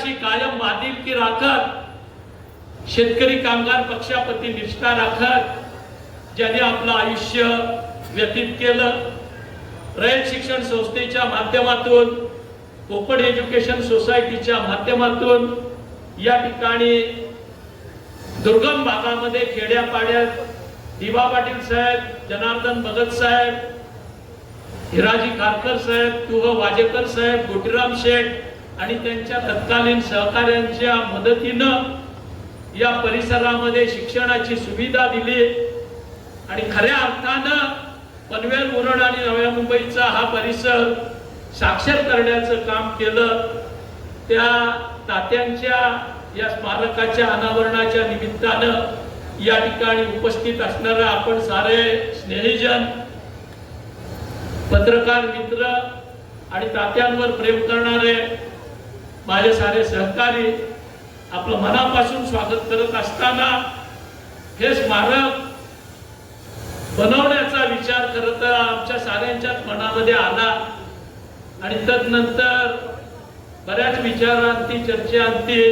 पक्षाशी कायम बांधिलकी राखत शेतकरी कामगार पक्षाप्रती निष्ठा राखत ज्याने आपलं आयुष्य व्यतीत केलं. रयत शिक्षण संस्थेच्या माध्यमातून कोकण एज्युकेशन सोसायटीच्या माध्यमातून या ठिकाणी दुर्गम भागामध्ये खेड्यापाड्यात दिवा पाटील साहेब जनार्दन भगत साहेब हिराजी खारकर साहेब तुह वाजेकर साहेब गोटीराम शेठ आणि त्यांच्या तत्कालीन सहकाऱ्यांच्या मदतीनं या परिसरामध्ये शिक्षणाची सुविधा दिली. आणि खऱ्या अर्थानं पनवेल उरण आणि नव्या मुंबईचा हा परिसर साक्षर करण्याचं काम केलं. त्या तात्यांच्या या स्मारकाच्या अनावरणाच्या निमित्तानं या ठिकाणी उपस्थित असणारा आपण सारे स्नेहीजन पत्रकार मित्र आणि तात्यांवर प्रेम करणारे माझे सारे सहकारी आपलं मनापासून स्वागत करत असताना हे स्मारक बनवण्याचा विचार करत आमच्या साऱ्यांच्याच मनामध्ये आला. आणि तदनंतर बऱ्याच विचारांती चर्चेअंती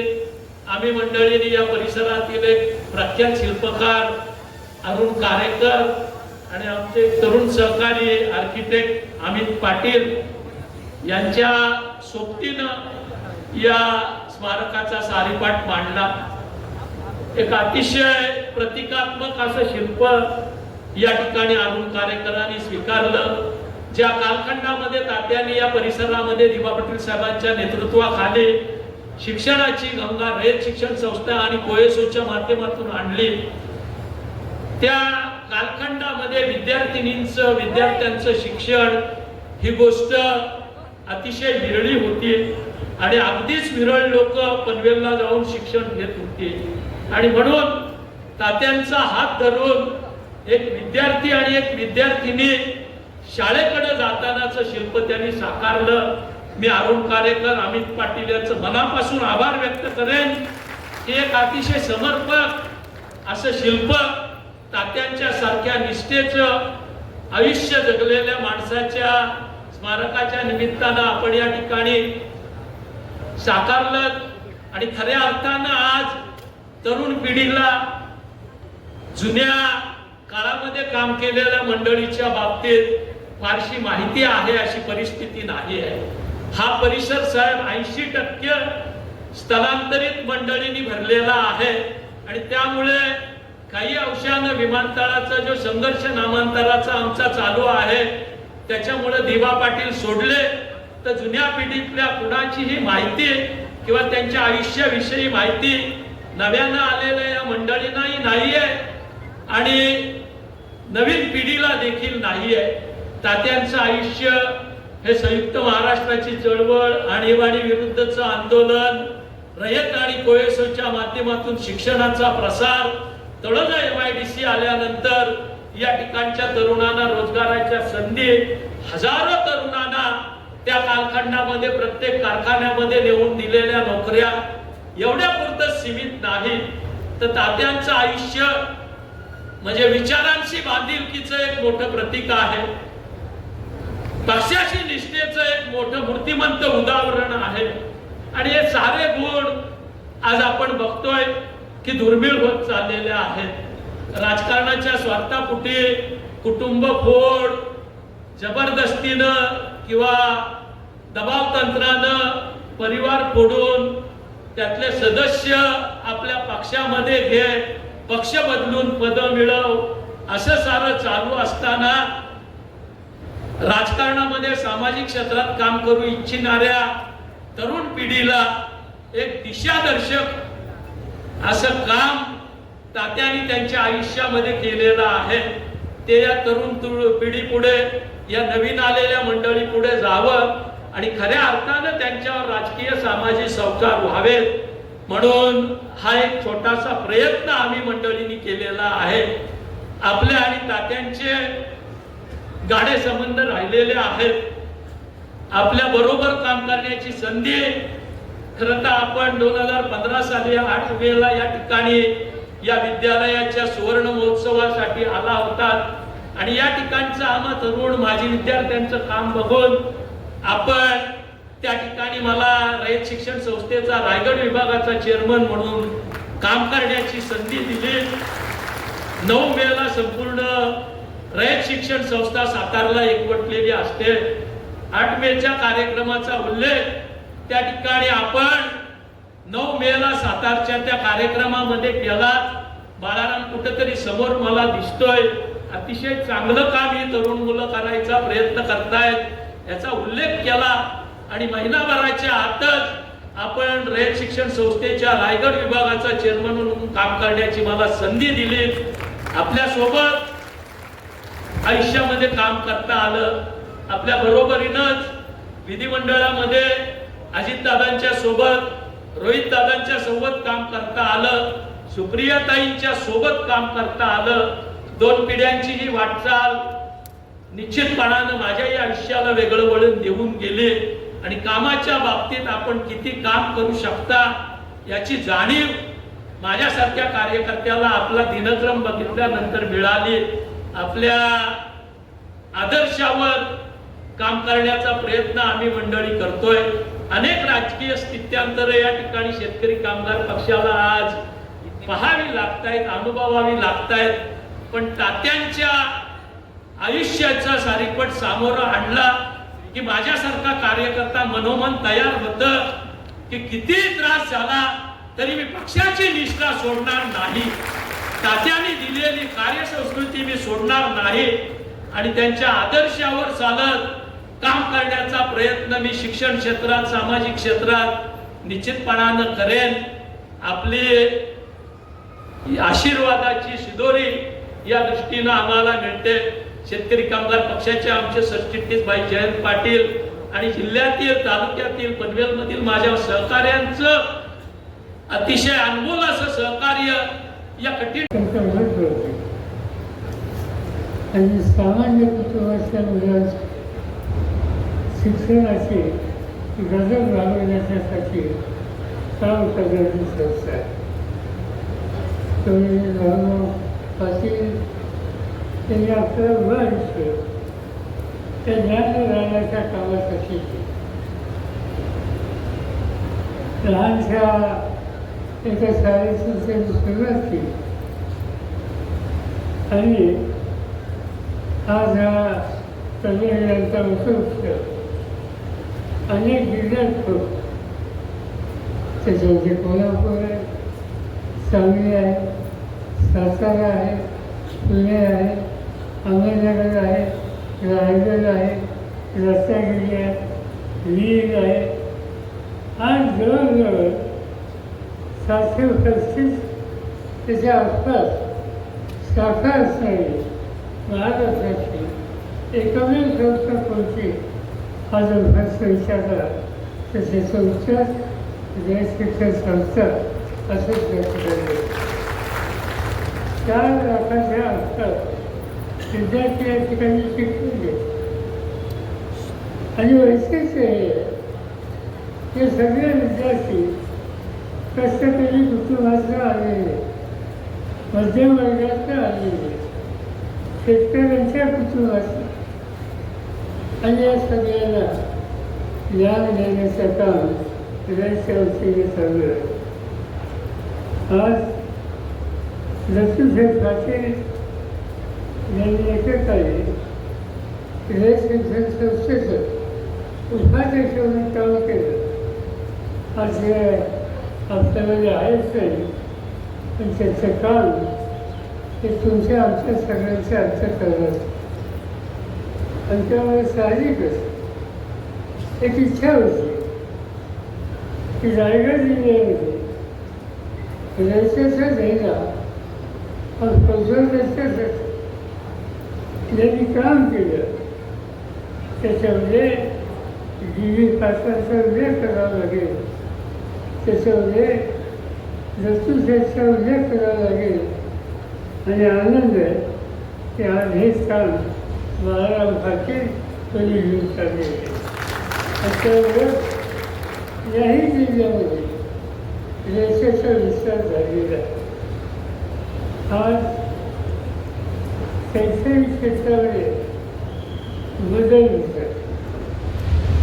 आम्ही मंडळीने या परिसरातील एक प्रख्यात शिल्पकार अरुण कारेकर आणि आमचे तरुण सहकारी आर्किटेक्ट अमित पाटील यांच्या सोबतीनं या स्मारकाचा सारीपाठ मांडला. एक अतिशय प्रतिकात्मक असं शिल्प या ठिकाणी आणून कार्यकरांनी स्वीकारलं. ज्या कालखंडामध्ये तात्यांनी या परिसरामध्ये दिवा पाटील साहेबांच्या नेतृत्वाखाली शिक्षणाची गंगा रयत शिक्षण संस्था आणि कोएसोच्या माध्यमातून आणली. त्या कालखंडामध्ये विद्यार्थिनींच विद्यार्थ्यांचं शिक्षण ही गोष्ट अतिशय विरळी होती. आणि अगदीच विरळ लोक पनवेलला जाऊन शिक्षण घेत होते. आणि म्हणून तात्यांचा हात धरून एक विद्यार्थी आणि एक विद्यार्थिनी शाळेकडे जातानाचं शिल्प त्यांनी साकारलं. मी अरुण कारेकर अमित पाटील यांचं मनापासून आभार व्यक्त करेन की एक अतिशय समर्पक असं शिल्प तात्यांच्या सारख्या निष्ठेचं आयुष्य जगलेल्या माणसाच्या स्मारकाच्या निमित्तानं आपण या ठिकाणी साकारलं आणि खऱ्या अर्थानं आज तरुण पिढीला जुन्या काळामध्ये काम केलेल्या मंडळीच्या बाबतीत फारशी माहिती आहे अशी परिस्थिती नाही आहे. हा परिसर साहेब ऐंशी टक्के स्थलांतरित मंडळींनी भरलेला आहे आणि त्यामुळे काही अंशानं विमानतळाचा जो संघर्ष नामांतराचा आमचा चालू आहे त्याच्यामुळे दिवा पाटील सोडले. तर जुन्या पिढीतल्या कुणाचीही माहिती किंवा त्यांच्या आयुष्याविषयी माहिती? नव्यानं आलेल्या या मंडळींनाही नाही आहे. आणि नवीन पिढीला देखील नाही आहे. तात्यांचं आयुष्य हे संयुक्त महाराष्ट्राची चळवळ आणीबाणी विरुद्धचं आंदोलन रयत आणि कोयसोच्या माध्यमातून शिक्षणाचा प्रसार Taloja M I D C आल्यानंतर या ठिकाणच्या तरुणांना रोजगाराच्या संधी हजारो तरुणांना त्या कालखंडामध्ये प्रत्येक कारखान्यामध्ये नेऊन दिलेल्या नोकऱ्या एवढ्या पुरतं सीमित नाही. तर तात्यांचं आयुष्य म्हणजे विचारांशी बांधिलकीच एक मोठं प्रतीक आहे. पक्षाशी निष्ठेचं एक मोठं मूर्तिमंत उदाहरण आहे. आणि हे सारे गुण आज आपण बघतोय की दुर्मिळ होत चाललेले आहेत. राजकारणाच्या स्वार्थापुटी कुटुंब फोड जबरदस्तीनं किंवा दबाव तंत्रानं परिवार फोडून त्यातले सदस्य आपल्या पक्षामध्ये घे पक्ष बदलून पद मिळव असं सारं चालू असताना राजकारणामध्ये सामाजिक क्षेत्रात काम करू इच्छिणाऱ्या तरुण पिढीला एक दिशादर्शक असं काम तात्याने त्यांच्या आयुष्यामध्ये केलेलं आहे. ते या तरुण तुळ- पिढीपुढे या नवीन आलेल्या मंडळी पुढे जावं. आणि खऱ्या अर्थानं त्यांच्यावर राजकीय सामाजिक संस्कार व्हावेत. म्हणून हा एक छोटासा प्रयत्न आम्ही मंडळींनी केलेला आहे. आपल्या आणि तात्यांचे गाडे संबंध राहिलेले आहेत. आपल्या बरोबर काम करण्याची संधी खरं तर आपण दोन हजार पंधरा साली आठ मेला या ठिकाणी या विद्यालयाच्या सुवर्ण महोत्सवासाठी आला होता आणि या ठिकाणचं आम्हा तरुण माजी विद्यार्थ्यांचं काम बघून आपण त्या ठिकाणी मला रयत शिक्षण संस्थेचा रायगड विभागाचा चेअरमन म्हणून काम करण्याची संधी दिली. नऊ मेला संपूर्ण रयत शिक्षण संस्था सातारला एकवटलेली असते. आठ मेच्या कार्यक्रमाचा उल्लेख त्या ठिकाणी आपण नऊ मेला सातारच्या त्या कार्यक्रमामध्ये केला. बाळाराम कुठेतरी समोर मला दिसतोय. अतिशय चांगलं काम ही तरुण मुलं करायचा प्रयत्न करतायत. याचा उल्लेख केला आणि महिनाभराच्या आतच आपण रयत शिक्षण संस्थेच्या रायगड विभागाचा चेअरमन म्हणून काम करण्याची मला संधी दिली. आपल्यासोबत आयुष्यामध्ये काम करता आलं. आपल्या बरोबरीनंच विधिमंडळामध्ये अजितदादांच्या सोबत रोहित दादांच्या सोबत काम करता आलं. सुप्रियाताईंच्या सोबत काम करता आलं. दोन पिढ्यांची ही वाटचाल निश्चितपणानं माझ्याही आयुष्याला वेगळं वळण देऊन गेले. आणि कामाच्या बाबतीत आपण किती काम करू शकता याची जाणीव माझ्यासारख्या कार्यकर्त्याला आपला दिनक्रम बघितल्यानंतर मिळाली. आपल्या आदर्शावर काम करण्याचा प्रयत्न आम्ही मंडळी करतोय. अनेक राजकीय स्थित्यांतर या ठिकाणी शेतकरी कामगार पक्षाला आज पहावी लागतायत अनुभवावी लागतायत. पण तात्यांच्या आयुष्याचा सारीपट सामोरं आणला की माझ्यासारखा कार्यकर्ता मनोमन तयार होत की किती त्रास झाला तरी मी पक्षाची निष्ठा सोडणार नाही. तात्याने दिलेली कार्यसंस्कृती मी सोडणार नाही आणि त्यांच्या आदर्शावर चालत काम करण्याचा प्रयत्न मी शिक्षण क्षेत्रात सामाजिक क्षेत्रात निश्चितपणानं करेन. आपली आशीर्वादाची शिदोरी या दृष्टीनं आम्हाला मिळते. शेतकरी कामगार पक्षाचे आमचे सरचिटणीस भाई जयंत पाटील आणि जिल्ह्यातील तालुक्यातील पनवेलमधील माझ्या सहकार्यांचं अतिशय अनमोल असं सहकार्य या कठीण होते. आणि सामान्य कुटुंबाच्या मुलास शिक्षणाची गरज भागवण्यासाठी काम करण्याची संस्था आहे. पाटील त्यांनी आपलं उभं आयुष्य त्या ज्ञान राहण्याच्या कामात कामासाठी लहानशा एका शाळेची त्यांनी सुरुवात केली आणि आज हा तरुणांचा उत्सव अनेक जिल्ह्यात होतो त्याच्यामध्ये कोल्हापूर आहे सांगली आहे सातारा आहे पुणे आहे अहमदनगर आहे रायगड आहे रत्नागिरी आहे लीग आहे. आणि जवळजवळ सातशे पस्तीस त्याच्या आसपास शाखा असणारी महाराष्ट्राची एकमेव संस्था कोणती? हा जर प्रश्न विचारला तर त्याचं उत्तर जय शिक्षण संस्था असंच व्यक्त केलं चार लाखाच्या आसपास विद्यार्थी या ठिकाणी शिक्षण घेतात आणि वैशिष्ट्य हे आहे हे सगळे विद्यार्थी कष्टकरी कुटुंबातून आलेले मध्यम वर्गातून आलेले शेतकऱ्यांच्या कुटुंबातून आणि या सगळ्यांना ज्ञान देण्याचं काम फिरायच्या वतीने चालू आहे आज लक्ष्मीसाहेब पाटील यांनी एकेकाळी फिराय म्हणून काम केलं. आज आपल्याला आहे आहेच नाही पण त्याचं काम हे तुमच्या आमच्या सगळ्यांचे अर्थ करत आणि त्यामुळे साहजिकच एक इच्छा होती. की रायगड जिल्ह्यामध्ये रजिस्ट्रेशन घ्यायला आणि प्रज्वल रजिस्ट्रेशन यांनी काम केलं. त्याच्यामध्ये जीवी पात्रांचा उल्लेख करावा लागेल. त्याच्यामध्ये दस्तुशेषचा उल्लेख करावा लागेल. आणि आनंद आहे की आज हेच काम बाळाराम पाटील कोणी घेऊन चालले त्याच्यामुळे याही जिल्ह्यामध्ये रेषेचा विस्तार झालेला आहे. आज शैक्षणिक क्षेत्रामध्ये बदल होतात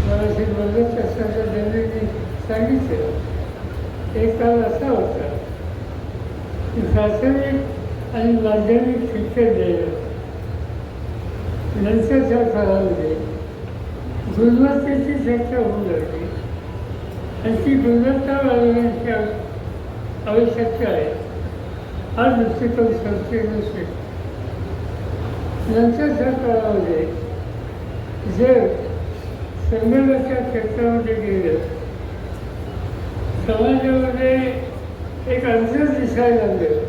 मला बदल चालत असताना त्यांनी सांगितलं एक काल असा होता की शासनिक आणि माध्यमिक शिक्षण देणं. नंतरच्या काळामध्ये गुणवत्तेची चर्चा होऊ लागली. आणि ती गुणवत्ता वाढवण्याची आवश्यकता आहे. हा दृष्टिकोन संस्थेनं यांच्या ज्या काळामध्ये जर संगणकाच्या क्षेत्रामध्ये गेले समाजामध्ये एक अंतर दिसायला लागलं.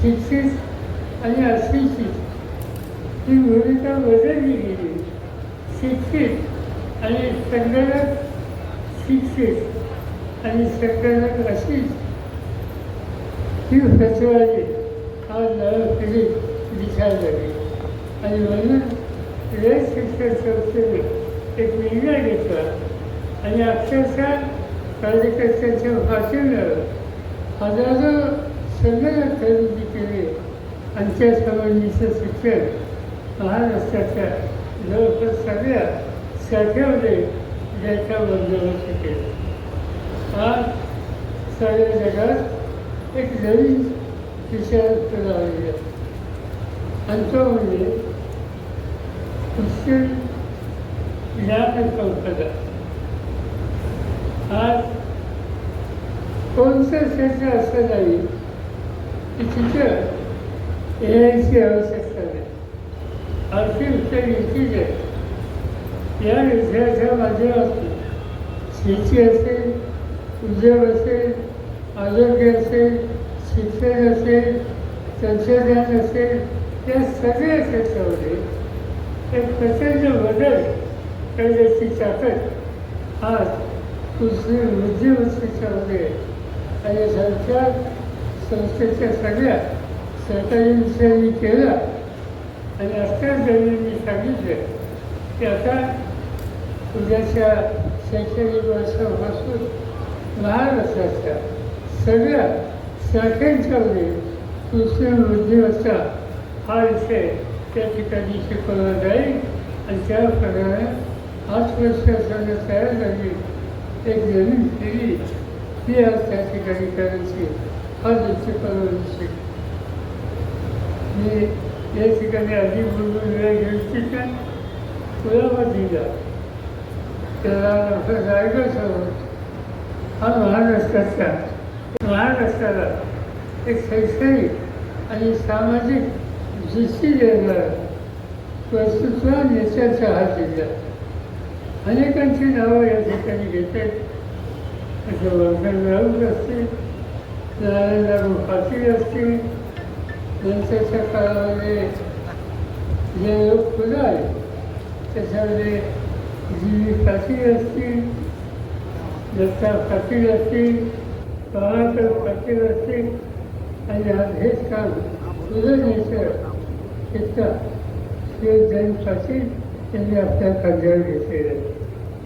शिक्षित आणि अशिक्षित ही भूमिका बदलली गेली. शिक्षित आणि संगणक शिक्षित आणि संगणक अशीच ही फसवाली हा नवा पिढी दिसायला लागली आणि म्हणून रयत शिक्षण संस्थेने एक निर्णय घेतला आणि अक्षरशः कार्यकर्त्यांच्या भाषणावर हजारो संगणक खरेदी केले आणि त्या संबंधीचं शिक्षण महाराष्ट्राच्या जवळपास सगळ्या शाखेमध्ये ज्याचा बंदोबस्त केला आज सगळ्या जगात एक नवीन ಕ್ರಿಶ್ಚಿಯನ್ पुढे आलेला आणि तो म्हणजे उच्च ज्ञान आज कोणतं क्षेत्र असं नाही की तिथं येण्याची आवश्यकता नाही आर्थिक उत्तर येतीच आहे या विषयाच्या माध्यमातून शेती असेल उद्योग असेल आरोग्य असेल शिक्षण असेल तंत्रज्ञान असेल या सगळ्या क्षेत्रामध्ये एक प्रचंड बदल करण्याची ताकद आज कृषी बुद्धिमत्तेच्यामध्ये आणि सरकार संस्थेच्या सगळ्या सरकारी विषयांनी केला आणि असल्याच त्यांनी सांगितलं की आता उद्याच्या शैक्षणिक वर्षापासून महाराष्ट्राच्या सगळ्या शाखांच्यामध्ये कृषी बुद्धिमत्ता हा विषय त्या ठिकाणी शिकवला जाईल आणि त्याप्रमाणे पाच वर्ष असताना तयार झाली एक नवीन केली ती आज त्या ठिकाणी करायची हा दृष्टिकोन मी या ठिकाणी आधी बोलून वेळ घेतली का दिला त्याला डॉक्टर जायगड हा महाराष्ट्राचा महाराष्ट्राला एक शैक्षणिक आणि सामाजिक दृष्टी वस्तुत्व नेत्याचा हा जिल्हा अनेकांची नावं या ठिकाणी घेतात असे वर्धन राऊत असतील नारायणराव पाटील असतील नंतरच्या काळामध्ये जे लोक पुढे त्याच्यामध्ये जी पाटील असतील दत्ता पाटील असतील कमलाकर पाटील असतील आणि हेच काम न्यायचं इतका श्री जैन पाटील यांनी आपल्या खांद्यावर घेतलेलं आहे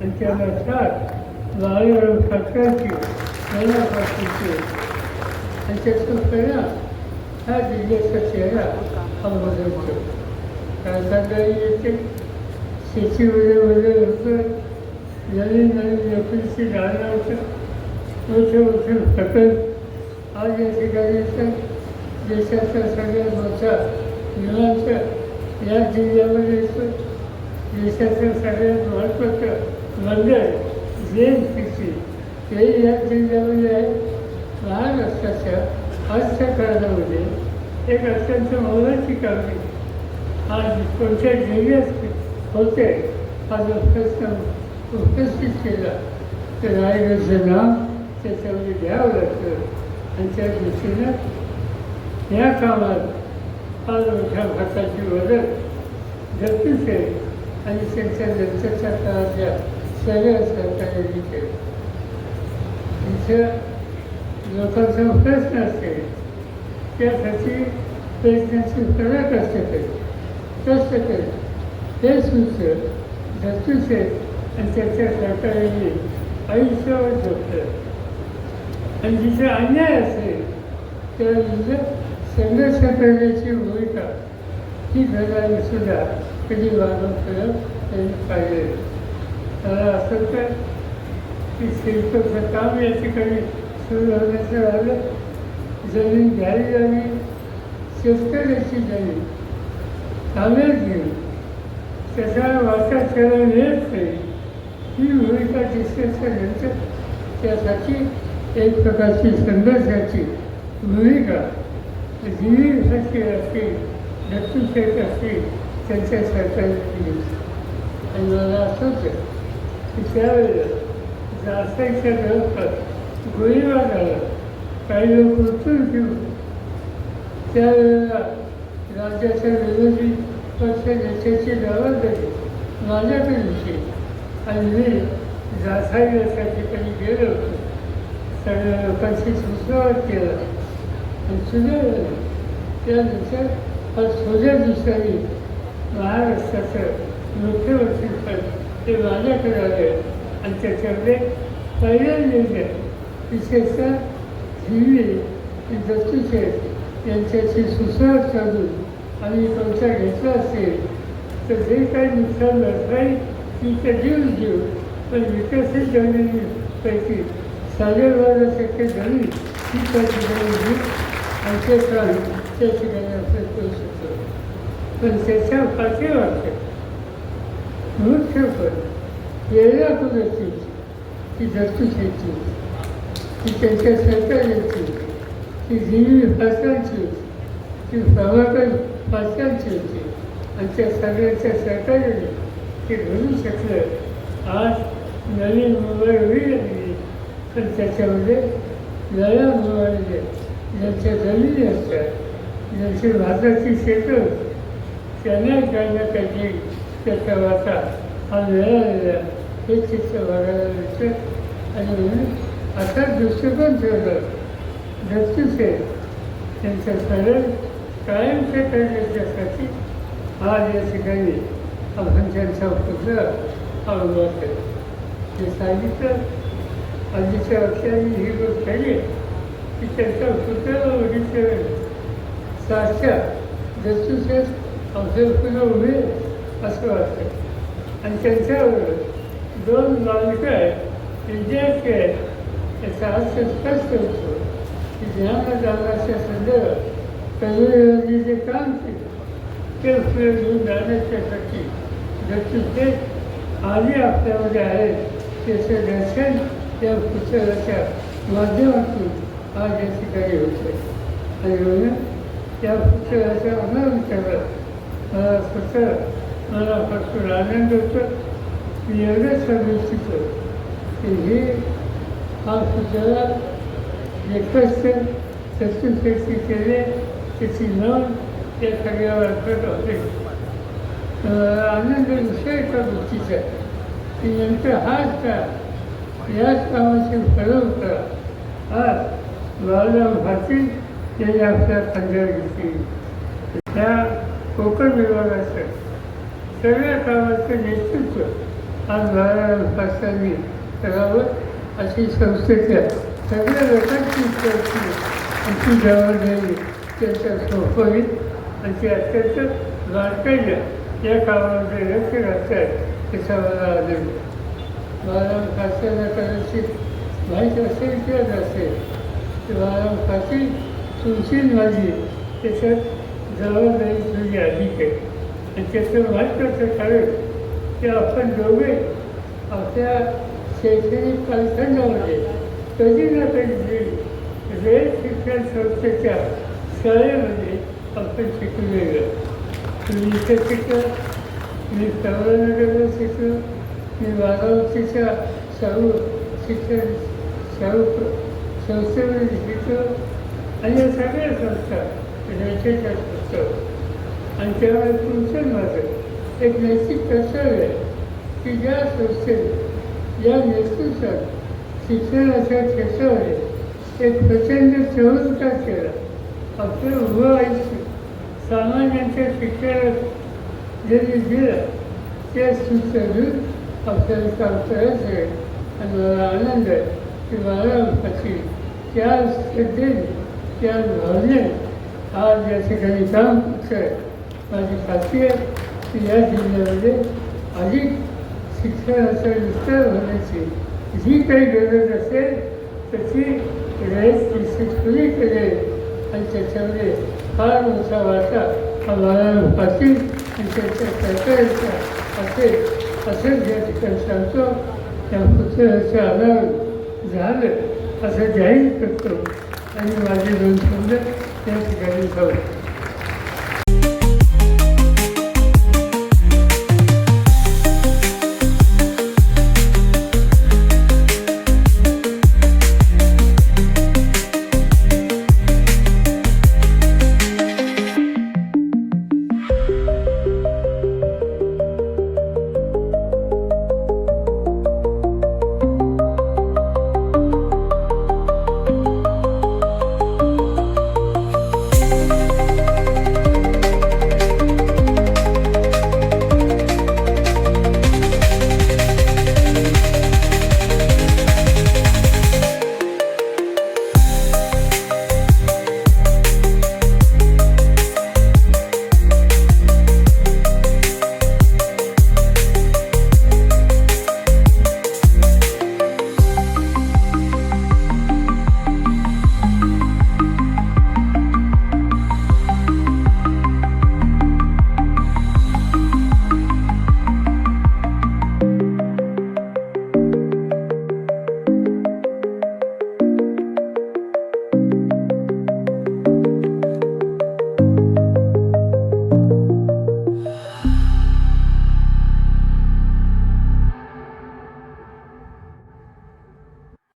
आणि त्याला साथ बाळाराव ठाकरेंची मनापासूनची आणि त्याचा परिणाम हा जिल्ह्याचा चेहरा हा बदलतो काय येते शेतीमध्ये बदल होतं नवीन नवीन नोकरीची धारणा होतं मोठे मोठे प्रकल्प आज या ठिकाणी येतात देशाचा सगळ्यात मोठा या जिल्ह्यामध्ये देशाचं सगळ्यात महत्त्वाचं म्हणजे मंडळ जेन सिटी. ते या जिल्ह्यामध्ये आहे. महाराष्ट्राच्या अर्थकारणामध्ये एक अत्यंत मोलाची कामगिरी आज कोणत्या जिल्ह्यात होते? आज जो प्रश्न उपस्थित केला. तर रायगडचं नाव त्याच्यामध्ये घ्यावं लागतं. आणि त्या दृष्टीनं या कामात फार मोठ्या भारताची बदल नक्कीच आहे आणि त्यांच्या नंतरच्या काळातल्या सगळ्या सरकारने केलं तिथं लोकांचा प्रश्न असेल त्यासाठी प्रयत्नाची फरक असते काही कष्ट करेल हे सुचतं धरतीचे आणि त्याच्या सरकारने आयुष्यावर जगतं. आणि जिथे अन्याय असेल त्या संघर्ष करण्याची भूमिका ही घराने सुद्धा कधी वागवत त्यांनी पाहिजे. मला असं तर की शिल्पचं काम या ठिकाणी सुरू होण्याचं झालं. जमीन घ्यावी जावी शेतकऱ्याची जमीन. ताब्यात घेऊन. त्याचा वाचा त्याला येत नाही. ही भूमिका दिसल्याच्यानंतर त्यासाठी एक प्रकारची संघर्षाची भूमिका जीवीसाठी असतील दत्तूशेठ असतील त्यांच्या सरकारी आणि मला असंच आहे की त्यावेळेला जासाईच्या नंतर गोळीबार झाला. काही लोक मृत्यू घेऊन त्यावेळेला राज्याच्या विरोधी पक्ष नेत्याची जबाबदारी माझ्याकडे होती. आणि मी जासाई त्या ठिकाणी गेलो होतो. सगळ्या लोकांशी सुसंवाद केला. आणि सुदैवाने त्यानुसार आज सोज्या दिवसांनी महाराष्ट्राचं मुख्यमंत्रीपद ते माझ्याकडे आले आणि त्याच्यामध्ये पहिला निर्णय विशेषतः हिरवी दत्तूशेठ यांच्याशी सुसंवाद साधून आम्ही कोणता घेतला असेल तर जे काही नुकसान भरपाई ती तर जीव जीव पण विकसित जमिनीपैकी साडेबारा टक्के जमीन ही त्या ठिकाणी देऊ आणि ते काम त्या ठिकाणी असं करू शकतो पण त्याच्या पाठीमागचे मुख्य पद येण्या कुणाची ती दत्तूशेची ती त्यांच्या सरकारची ती दिवी भाषांची होती ती प्रभाकर भाषांची होती आणि त्या सगळ्यांच्या सरकारने ते घडू शकलं आज नवीन मोबाईल होईल लागली पण त्याच्यामध्ये नव्या मुंबईमध्ये ज्यांच्या जमिनी असतात ज्यांची भाताची शेतं त्यांना त्यांना त्याची त्याचा वाटा हा मिळालेला हे चित्र बघायला मिळतं. आणि म्हणून असा दृष्टिकोन ठेवलं दत्तूचे त्यांचं सरळ कायमचं करण्याच्यासाठी आज या ठिकाणी आपण त्यांचा पुत्र अनुभव केला. ते सांगितलं. आधीच्या वर्षांनी ही गोष्ट केली की त्यांचा पुत्र वडील साक्षात दत्तूचे अवघड पुढे उभे असं वाटतं आणि त्यांच्यावर दोन बालिका आहेत विद्यार्थी आहेत याचा अर्थ स्पष्ट होतो की ज्ञानदानाच्या संदर्भात कवी जे काम केलं ते पुढे घेऊन जाण्याच्यासाठी जसे आधी आपल्यामध्ये आहेत त्याचं दर्शन या पुस्तकाच्या माध्यमातून हा या ठिकाणी होते आणि म्हणून त्या पुस्तकाच्या अनाविष्कारात मला स्वतः मला भरपूर आनंद होतो. मी एवढंच सांगू इच्छितो की हे हा पुस्तकाला एकच चतुर्फेक्षी केले त्याची नोंद या सगळ्यावर होते. आनंद विषय एका गोष्टीचा. की नंतर हाच का याच कामाची फळं होता. आज बाळाराम पाटील यांनी आपल्या खांद्यावर घेतली त्या कोकण विभागाचं. सगळ्या कामाचं नेतृत्व आज बाळाराम पाटलांनी करावं अशी संस्थेच्या सगळ्या लोकांची इच्छा होती जबाबदारी त्यांच्या सोपवीत आणि ते अत्यंत बारकाईनं या कामामध्ये लक्ष घालतात त्याचा मला आनंद बाळाराम पाटलांना कदाचित माहीत असेल किंवा नसेल की तुलसी पाटील माझी त्याच्यात जबाबदारी तुझी अधिक आहे आणि त्याचं महत्त्वाचं कारण की आपण दोघे आपल्या शैक्षणिक कालखंडामध्ये कधी ना कधी रेल शिक्षण संस्थेच्या शाळेमध्ये आपण शिकलेलं तुम्ही इथे शिकलं मी प्रवरनगरला शिकलो. मी बारामतीच्या सर्व शिक्षण सर्व संस्थेमध्ये शिकलो आणि या सगळ्या संस्था रेषेच्या संस्था. आणि तेव्हा तुमचं माझं एक नैतिक कर्तव्य आहे की ज्या संस्थेने या नेतृत्वात शिक्षणाच्या क्षेत्रामध्ये एक प्रचंड चमत्कार केला. आपलं उभं आयुष्य सामान्यांच्या शिक्षणात ज्यांनी दिलं त्या सुचवून आपल्याला काम करायचं आहे आणि मला आनंद आहे. की मला पाटील त्या श्रद्धेने त्या भावनेने आज या ठिकाणी काम करत आहे. माझी खात्री आहे की या जिल्ह्यामध्ये अधिक शिक्षणाचा विस्तार होण्याची जी काही गरज असेल त्याची रयत निश्चित खुली करेल आणि त्याच्यामध्ये फार मोठा वाटा हा बाळाराम पाटील आणि त्यांच्या सरकारचा असेल असंच या ठिकाणी सांगतो. त्या पुस्तकाचं आधारावर झालं असं जाहीर करतो. आणि माझे दोन शब्द त्या ठिकाणी झालं